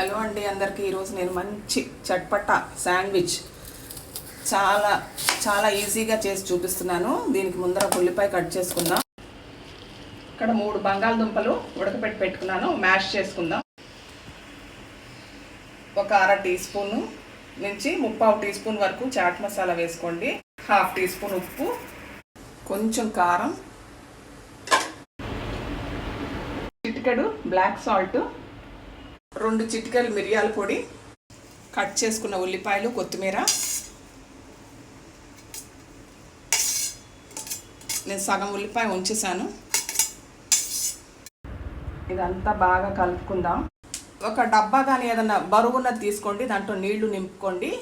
Hello అండి అందరికీ ఈరోజు నేను మంచి చట్పట శాండ్విచ్ చాలా చాలా ఈజీగా చేసి చూపిస్తున్నాను. దీనికి ముందర ఉల్లిపాయ కట్ చేసుకుందాం. ఇక్కడ మూడు బంగాళదుంపలు ఉడకపెట్టి పెట్టుకున్నాను. మ్యాష్ చేసుకుందాం. ఒక అర టీ స్పూను నుంచి ముప్పావు టీ స్పూన్ వరకు చాట్ మసాలా వేసుకోండి. హాఫ్ టీ స్పూన్ ఉప్పు కొంచెం కారం చిటికెడు బ్లాక్ సాల్ట్ రెండు చిటికలు మిరియాల పొడి కట్ చేసుకున్న ఉల్లిపాయలు కొత్తిమీర. నేను సగం ఉల్లిపాయ ఉంచేసాను ఇదంతా బాగా కలుపుకుందాం. ఒక డబ్బా కానీ ఏదన్నా బరువున్నది తీసుకోండి దాంట్లో నీళ్ళు నింపుకోండి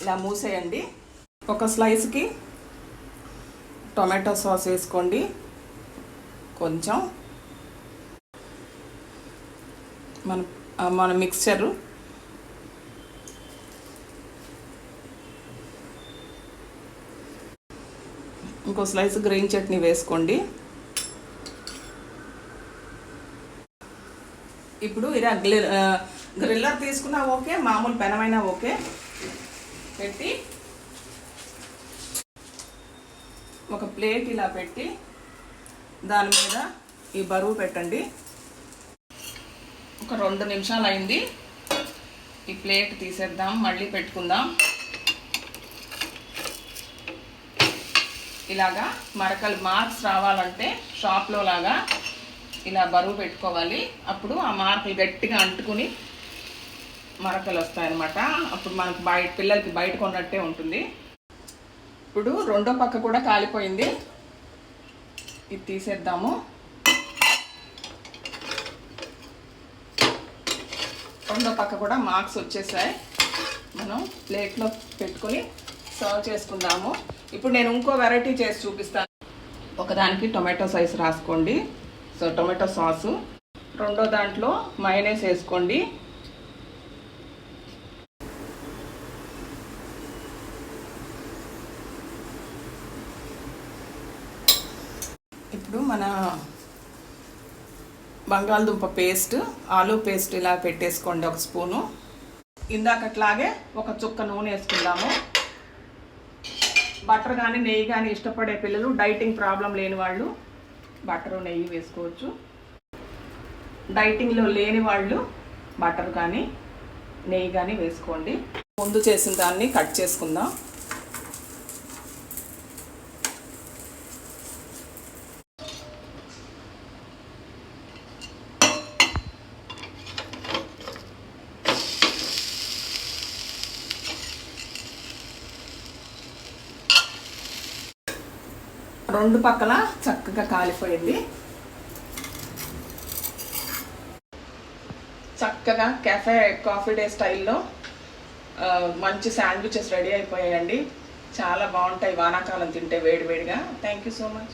ఇలా మూసేయండి. ఒక స్లైస్కి టొమాటో సాస్ వేసుకోండి కొంచెం. మన మన మిక్స్చరు ఇంకో స్లైస్ గ్రీన్ చట్నీ వేసుకోండి. ఇప్పుడు ఇలా గ్లి గ్రిల్లర్ తీసుకున్నా ఓకే మామూలు పెనమైనా ఓకే. పెట్టి ఒక ప్లేట్ ఇలా పెట్టి దాని మీద ఈ బరువు పెట్టండి. ఒక రెండు నిమిషాలు అయింది. ఈ ప్లేట్ తీసేద్దాం మళ్ళీ పెట్టుకుందాం. ఇలాగా మరకలు మార్క్స్ రావాలంటే షాప్లో లాగా ఇలా బరువు పెట్టుకోవాలి. అప్పుడు ఆ మార్కులు గట్టిగా అంటుకుని మరకలు వస్తాయన్నమాట. అప్పుడు మనకు బయట పిల్లలకి బయట కొన్నట్టే ఉంటుంది. ఇప్పుడు రెండో పక్క కూడా కాలిపోయింది. ఇది తీసేద్దాము. రెండో పక్క కూడా మార్క్స్ వచ్చేసాయి. మనం ప్లేట్లో పెట్టుకొని సర్వ్ చేసుకుందాము. ఇప్పుడు నేను ఇంకో వెరైటీ చేసి చూపిస్తాను. ఒకదానికి టొమాటో సైజ్ రాసుకోండి. So tomato sauce. రెండో దాంట్లో మైనస్ వేసుకోండి. ఇప్పుడు మన బంగాళదుంప పేస్ట్ ఆలూ పేస్ట్ ఇలా పెట్టేసుకోండి ఒక స్పూను. ఇందాకట్లాగే ఒక చుక్క నూనె వేసుకుందాము. బటర్ కానీ నెయ్యి కానీ ఇష్టపడే పిల్లలు డైటింగ్ ప్రాబ్లం లేని వాళ్ళు బటరు నెయ్యి వేసుకోవచ్చు. డైటింగ్లో లేని వాళ్ళు బటర్ కానీ నెయ్యి కానీ వేసుకోండి. ముందు చేసిన దాన్ని కట్ చేసుకుందాం. రెండు పక్కల చక్కగా కాలిపోయింది. చక్కగా కెఫే కాఫీ డే స్టైల్లో మంచి శాండ్విచెస్ రెడీ అయిపోయాయండి. చాలా బాగుంటాయి వానాకాలం తింటే వేడివేడిగా థ్యాంక్ యూ సో మచ్